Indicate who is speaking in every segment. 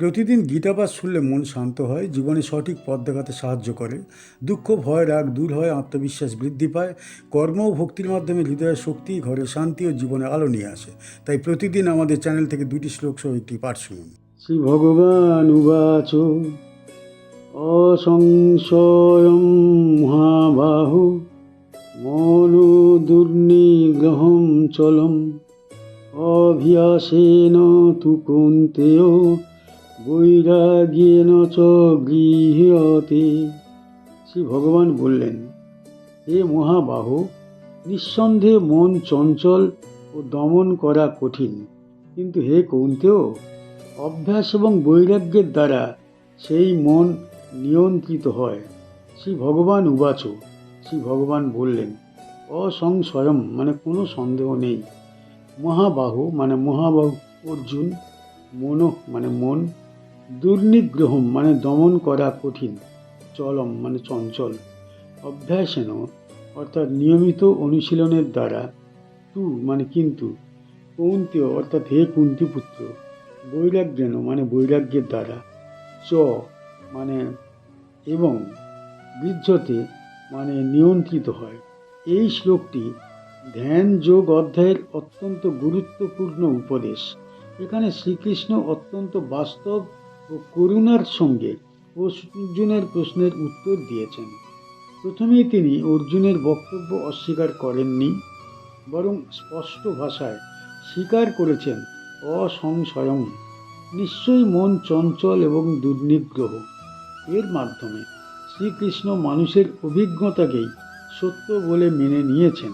Speaker 1: প্রতিদিন গীতাপাঠ শুনলে মন শান্ত হয়, জীবনে সঠিক পথ দেখাতে সাহায্য করে। দুঃখ, ভয়, রাগ দূর হয়, আত্মবিশ্বাস বৃদ্ধি পায়। কর্ম ও ভক্তির মাধ্যমে হৃদয়ের শক্তি, ঘরে শান্তি ও জীবনে আলো নিয়ে আসে। তাই প্রতিদিন আমাদের চ্যানেল থেকে দুটি শ্লোক সহ একটি পাঠ শুনুন। শ্রী ভগবান উবাচ, অসংশয়ম মহাবাহু দুর্নিগ্রহম চলম, অভ্যাসেন তু বৈরাগ্যেন চ গৃহতে শ্রী ভগবান বললেন, হে মহাবাহ, নিঃসন্দেহে মন চঞ্চল ও দমন করা কঠিন। কিন্তু হে কৌন্তেও অভ্যাস এবং বৈরাগ্যের দ্বারা সেই মন নিয়ন্ত্রিত হয়। শ্রী ভগবান উবাচ। শ্রী ভগবান বললেন, অসংশয়ম মানে কোনো সন্দেহ নেই। মহাবাহু মানে মহাবাহু অর্জুন, মন মানে মন দুর্নিগ্রহম মানে দমন করা কঠিন, চলম মানে চঞ্চল। অভ্যাসেন অর্থাৎ নিয়মিত অনুশীলনের দ্বারা তু মানে কিন্তু কৌন্তীয় অর্থাৎ হে কুন্তিপুত্র, বৈরাগ্যেন মানে বৈরাগ্যের দ্বারা, চ মানে এবং বৃদ্ধতে মানে নিয়ন্ত্রিত হয়। এই শ্লোকটি ধ্যান যোগ অধ্যায়ের অত্যন্ত গুরুত্বপূর্ণ উপদেশ। এখানে শ্রীকৃষ্ণ অত্যন্ত বাস্তব ও করুণার সঙ্গে অর্জুনের প্রশ্নের উত্তর দিয়েছেন। প্রথমেই তিনি অর্জুনের বক্তব্য অস্বীকার করেননি, বরং স্পষ্ট ভাষায় স্বীকার করেছেন অসংশয়ং নিশ্চয়ই মন চঞ্চল এবং দুর্নিগ্রহ। এর মাধ্যমে শ্রীকৃষ্ণ মানুষের অভিজ্ঞতাকেই সত্য বলে মেনে নিয়েছেন।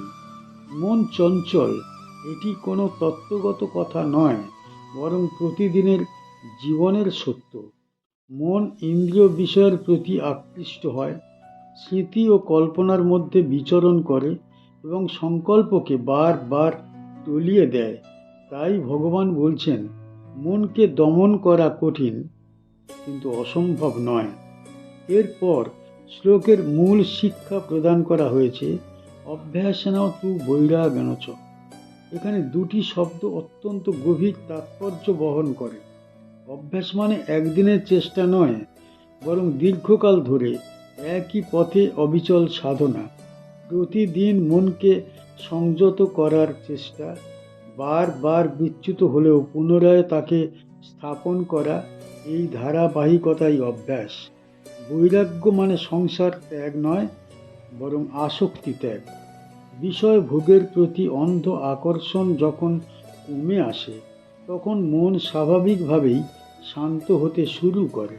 Speaker 1: মন চঞ্চল, এটি কোনো তত্ত্বগত কথা নয়, বরং প্রতিদিনের জীবনের সত্য। মন ইন্দ্রিয় বিষয়ের প্রতি আকৃষ্ট হয়, স্মৃতি ও কল্পনার মধ্যে বিচরণ করে এবং সংকল্পকে বারবার তলিয়ে দেয়। তাই ভগবান বলছেন, মনকে দমন করা কঠিন, কিন্তু অসম্ভব নয়। এরপর শ্লোকের মূল শিক্ষা প্রদান করা হয়েছে, অভ্যাসনাও তু বৈরাগণচ এখানে দুটি শব্দ অত্যন্ত গভীর তাৎপর্য বহন করে। অভ্যাস মানে একদিনের চেষ্টা নয়, বরং দীর্ঘকাল ধরে একই পথে অবিচল সাধনা। প্রতিদিন মনকে সংযত করার চেষ্টা, বারবার বিচ্যুত হলেও পুনরায় তাকে স্থাপন করা এই ধারাবাহিকতাই অভ্যাস। বৈরাগ্য মানে সংসার ত্যাগ নয়, বরং আসক্তি ত্যাগ। বিষয় ভোগের প্রতি অন্ধ আকর্ষণ যখন কমে আসে তখন মন স্বাভাবিকভাবেই শান্ত হতে শুরু করে।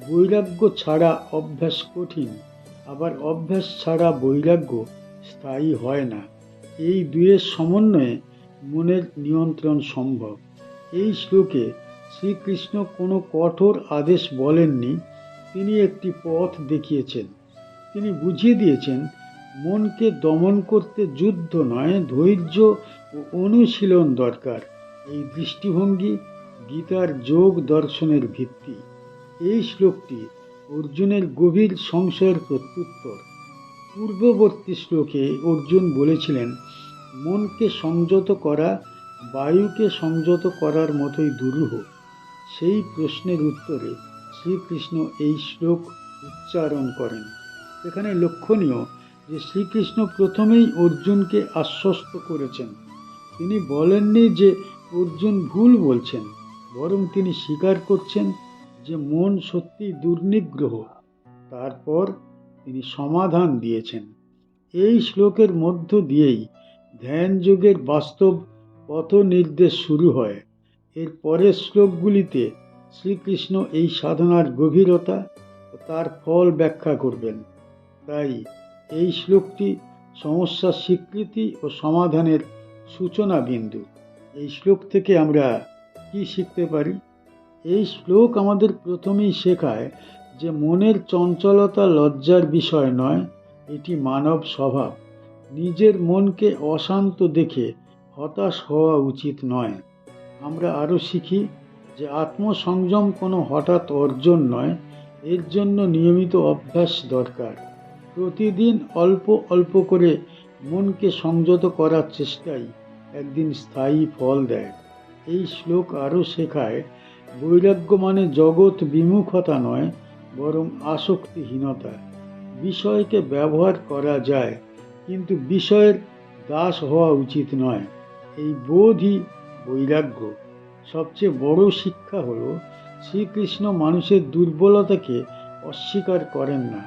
Speaker 1: বৈরাগ্য ছাড়া অভ্যাস কঠিন, আবার অভ্যাস ছাড়া বৈরাগ্য স্থায়ী হয় না। এই দুয়ের সমন্বয়ে মনের নিয়ন্ত্রণ সম্ভব। এই শ্লোকে শ্রীকৃষ্ণ কোনো কঠোর আদেশ বলেননি, তিনি একটি পথ দেখিয়েছেন। তিনি বুঝিয়ে দিয়েছেন, মনকে দমন করতে যুদ্ধ নয়, ধৈর্য ও অনুশীলন দরকার। এই দৃষ্টিভঙ্গি গীতার যোগ দর্শনের ভিত্তি। এই শ্লোকটি অর্জুনের গভীর সংশয়ের প্রত্যুত্তর। পূর্ববর্তী শ্লোকে অর্জুন বলেছিলেন, মনকে সংযত করা, বায়ুকে সংযত করার মতোই দুরূহ। সেই প্রশ্নের উত্তরে শ্রীকৃষ্ণ এই শ্লোক উচ্চারণ করেন। এখানে লক্ষণীয় যে শ্রীকৃষ্ণ প্রথমেই অর্জুনকে আশ্বস্ত করেছেন। তিনি বলেননি যে অর্জুন ভুল বলছেন, বরং তিনি স্বীকার করছেন যে মন সত্যি দুর্নিগ্রহ। তারপর তিনি সমাধান দিয়েছেন। এই শ্লোকের মধ্য দিয়েই ধ্যান যোগের বাস্তব পথ নির্দেশ শুরু হয়। এর পরের শ্লোকগুলিতে শ্রীকৃষ্ণ এই সাধনার গভীরতা ও তার ফল ব্যাখ্যা করবেন। তাই এই শ্লোকটি সমস্যার স্বীকৃতি ও সমাধানের সূচনা বিন্দু এই শ্লোক থেকে আমরা কি শিখতে পারি? এই শ্লোক আমাদের প্রথমেই শেখায় যে মনের চঞ্চলতা লজ্জার বিষয় নয়, এটি মানব স্বভাব। নিজের মনকে অশান্ত দেখে হতাশ হওয়া উচিত নয়। আমরা আরও শিখি যে আত্মসংযম কোনো হঠাৎ অর্জন নয়, এর জন্য নিয়মিত অভ্যাস দরকার। প্রতিদিন অল্প অল্প করে মনকে সংযত করার চেষ্টাই একদিন স্থায়ী ফল দেয়। এই শ্লোক আরও শেখায় বৈরাগ্য মানে জগৎ বিমুখতা নয়, বরং আসক্তিহীনতা। বিষয়কে ব্যবহার করা যায়, কিন্তু বিষয়ের দাস হওয়া উচিত নয়। এই বোধই বৈরাগ্য। সবচেয়ে বড় শিক্ষা হল, শ্রীকৃষ্ণ মানুষের দুর্বলতাকে অস্বীকার করেন না।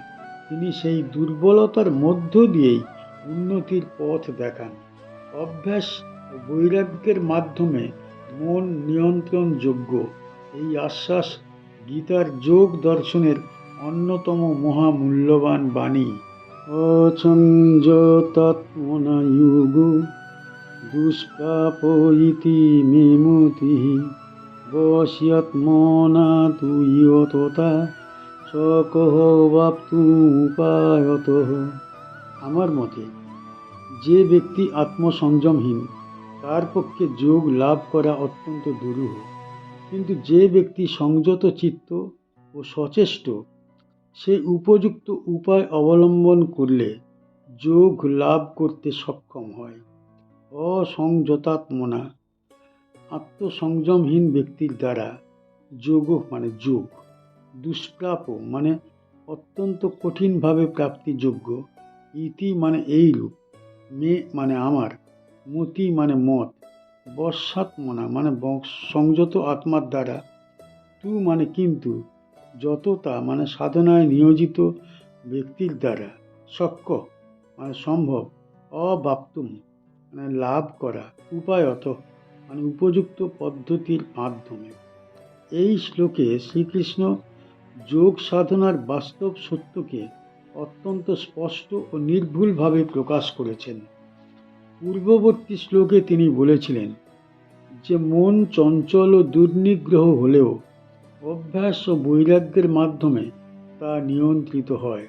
Speaker 1: তিনি সেই দুর্বলতার মধ্য দিয়েই উন্নতির পথ দেখান। অভ্যাস বৈরাগ্যের মাধ্যমে মন নিয়ন্ত্রণযোগ্য এই আশ্বাস গীতার যোগ দর্শনের অন্যতম মহামূল্যবান বাণী। অচঞ্জতাত্মনায়ুগ দুষ্প্রাপ ইতি মেমতি বস্যাত্মনা তুইয়ততা সকহ বাপ্তুপায়ত আমার মতে, যে ব্যক্তি আত্মসংযমহীন তার পক্ষে যোগ লাভ করা অত্যন্ত দুরূহ। কিন্তু যে ব্যক্তি সংযত চিত্ত ও সচেষ্ট, সে উপযুক্ত উপায় অবলম্বন করলে যোগ লাভ করতে সক্ষম হয়। অসংযতাত্মনা, আত্মসংযমহীন ব্যক্তির দ্বারা যোগ মানে যোগ, দুষ্প্রাপ মানে অত্যন্ত কঠিনভাবে প্রাপ্তিযোগ্য, ইতি মানে এই রূপ, মে মানে আমার। মতি মানে মত বর্ষাত্মনা মানে সংযত আত্মার দ্বারা। তু মানে কিন্তু যতটা মানে সাধনায় নিয়োজিত ব্যক্তির দ্বারা। শক্য মানে সম্ভব অবাপ্তুম মানে লাভ করা, উপায়ত মানে উপযুক্ত পদ্ধতির মাধ্যমে। এই শ্লোকে শ্রীকৃষ্ণ যোগ সাধনার বাস্তব সত্যকে অত্যন্ত স্পষ্ট ও নির্ভুলভাবে প্রকাশ করেছেন। পূর্ববর্তী শ্লোকে তিনি বলেছিলেন যে মন চঞ্চল ও দুর্নিগ্রহ হলেও অভ্যাস ও বৈরাগ্যের মাধ্যমে তা নিয়ন্ত্রিত হয়।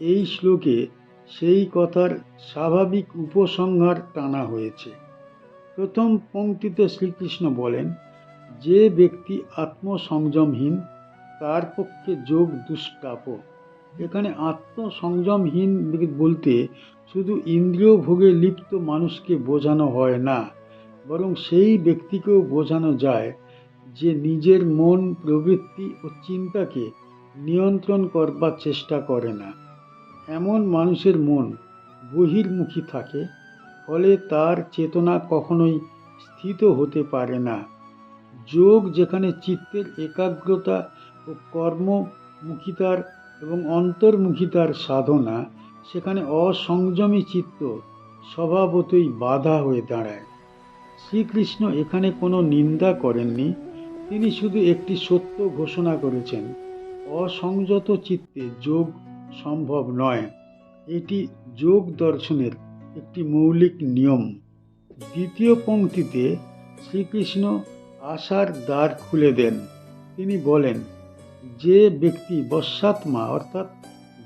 Speaker 1: এই শ্লোকে সেই কথার স্বাভাবিক উপসংহার টানা হয়েছে। প্রথম পঙ্ক্তিতে শ্রীকৃষ্ণ বলেন, যে ব্যক্তি আত্মসংযমহীন, তার পক্ষে যোগ দুষ্প্রাপ এখানে আত্মসংযমহীন বলতে শুধু ইন্দ্রিয় ভোগে লিপ্ত মানুষকে বোঝানো হয় না, বরং সেই ব্যক্তিকেও বোঝানো যায় যে নিজের মন, প্রবৃত্তি ও চিন্তাকে নিয়ন্ত্রণ করবার চেষ্টা করে না। এমন মানুষের মন বহির্মুখী থাকে, ফলে তার চেতনা কখনোই স্থিত হতে পারে না। যোগ যেখানে চিত্তের একাগ্রতা ও কর্মমুখিতার এবং অন্তর্মুখিতার সাধনা সেখানে অসংযমী চিত্ত স্বভাবতই বাধা হয়ে দাঁড়ায়। শ্রীকৃষ্ণ এখানে কোনো নিন্দা করেননি, তিনি শুধু একটি সত্য ঘোষণা করেছেন, অসংযত চিত্তে যোগ সম্ভব নয়। এটি যোগ দর্শনের একটি মৌলিক নিয়ম। দ্বিতীয় পংক্তিতে শ্রীকৃষ্ণ আশার দ্বার খুলে দেন। তিনি বলেন, যে ব্যক্তি বস্যাত্মা অর্থাৎ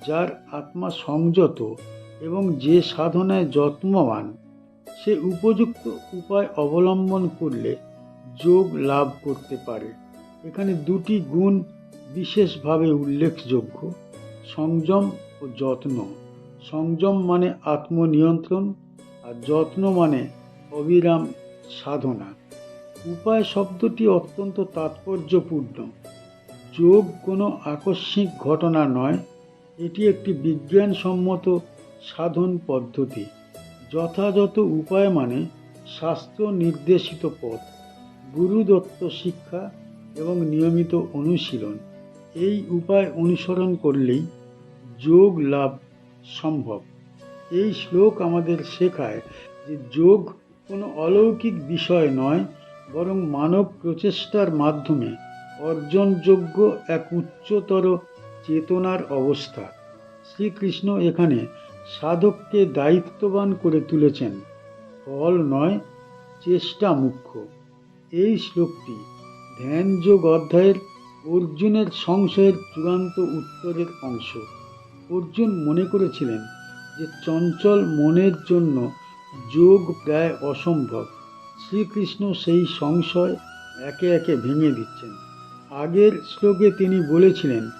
Speaker 1: যার আত্মা সংযত এবং যে সাধনায় যত্নবান, সে উপযুক্ত উপায় অবলম্বন করলে যোগ লাভ করতে পারে। এখানে দুটি গুণ বিশেষভাবে উল্লেখযোগ্য, সংযম ও যত্ন। সংযম মানে আত্মনিয়ন্ত্রণ আর যত্ন মানে অবিরাম সাধনা। উপায় শব্দটি অত্যন্ত তাৎপর্যপূর্ণ। যোগ কোনো আকস্মিক ঘটনা নয় এটি একটি বিজ্ঞানসম্মত সাধন পদ্ধতি। যথাযথ উপায় মানে স্বাস্থ্য নির্দেশিত পথ, গুরুদত্ত শিক্ষা এবং নিয়মিত অনুশীলন। এই উপায় অনুসরণ করলেই যোগ লাভ সম্ভব। এই শ্লোক আমাদের শেখায় যে যোগ কোনো অলৌকিক বিষয় নয়, বরং মানব প্রচেষ্টার মাধ্যমে অর্জনযোগ্য এক উচ্চতর চেতনার অবস্থা। শ্রীকৃষ্ণ এখানে সাধককে দায়িত্ববান করে তুলেছেন। ফল নয়, চেষ্টা মুখ্য। এই শ্লোকটি ধ্যানযোগ অধ্যায়ের অর্জুনের সংশয়ের চূড়ান্ত উত্তরের অংশ। অর্জুন মনে করেছিলেন যে চঞ্চল মনের জন্য যোগ প্রায় অসম্ভব। শ্রীকৃষ্ণ সেই সংশয় একে একে ভেঙে দিচ্ছেন। আগের শ্লোকে তিনি বলেছিলেন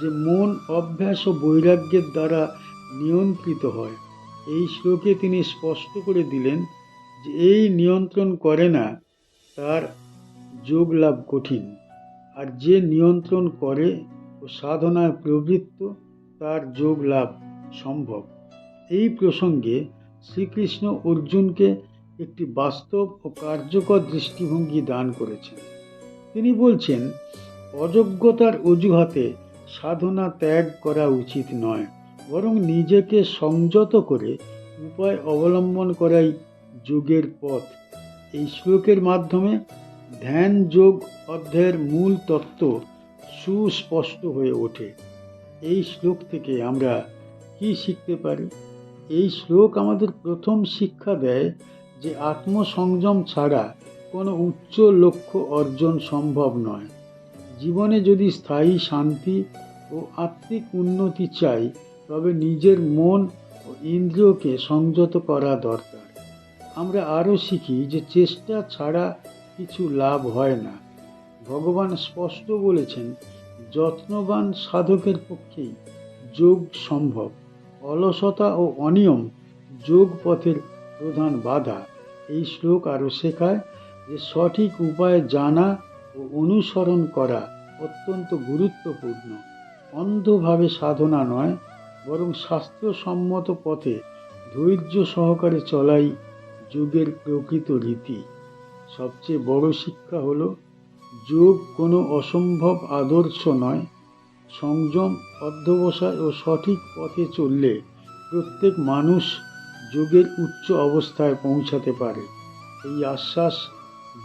Speaker 1: যে মন, অভ্যাস ও বৈরাগ্যের দ্বারা নিয়ন্ত্রিত হয়। এই শ্লোকে তিনি স্পষ্ট করে দিলেন যে এই নিয়ন্ত্রণ করে না, তার যোগ লাভ কঠিন। আর যে নিয়ন্ত্রণ করে ও সাধনায় প্রবৃত্ত, তার যোগ লাভ সম্ভব। এই প্রসঙ্গে শ্রীকৃষ্ণ অর্জুনকে একটি বাস্তব ও কার্যকর দৃষ্টিভঙ্গি দান করেছেন। তিনি বলছেন, অযোগ্যতার অজুহাতে সাধনা ত্যাগ করা উচিত নয়, বরং নিজেকে সংযত করে উপায় অবলম্বন করাই যোগের পথ। এই শ্লোকের মাধ্যমে ধ্যান যোগ অধ্যায়ের মূল তত্ত্ব সুস্পষ্ট হয়ে ওঠে। এই শ্লোক থেকে আমরা কি শিখতে পারি? এই শ্লোক আমাদের প্রথম শিক্ষা দেয় যে আত্মসংযম ছাড়া কোনো উচ্চ লক্ষ্য অর্জন সম্ভব নয়। জীবনে যদি স্থায়ী শান্তি ও আত্মিক উন্নতি চাই, তবে নিজের মন ও ইন্দ্রিয়কে সংযত করা দরকার। আমরা আরও শিখি যে চেষ্টা ছাড়া কিছু লাভ হয় না। ভগবান স্পষ্ট বলেছেন, যত্নবান সাধকের পক্ষেই যোগ সম্ভব। অলসতা ও অনিয়ম যোগ পথের প্রধান বাধা। এই শ্লোক আরও শেখায় যে সঠিক উপায় জানা ও অনুসরণ করা অত্যন্ত গুরুত্বপূর্ণ। অন্ধভাবে সাধনা নয়, বরং স্বাস্থ্যসম্মত পথে ধৈর্য সহকারে চলাই যোগের প্রকৃত রীতি। সবচেয়ে বড় শিক্ষা হল, যোগ কোনো অসম্ভব আদর্শ নয়। সংযম, অধ্যবসায় ও সঠিক পথে চললে প্রত্যেক মানুষ যোগের উচ্চ অবস্থায় পৌঁছাতে পারে। এই আশ্বাস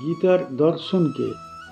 Speaker 1: গীতার দর্শনকে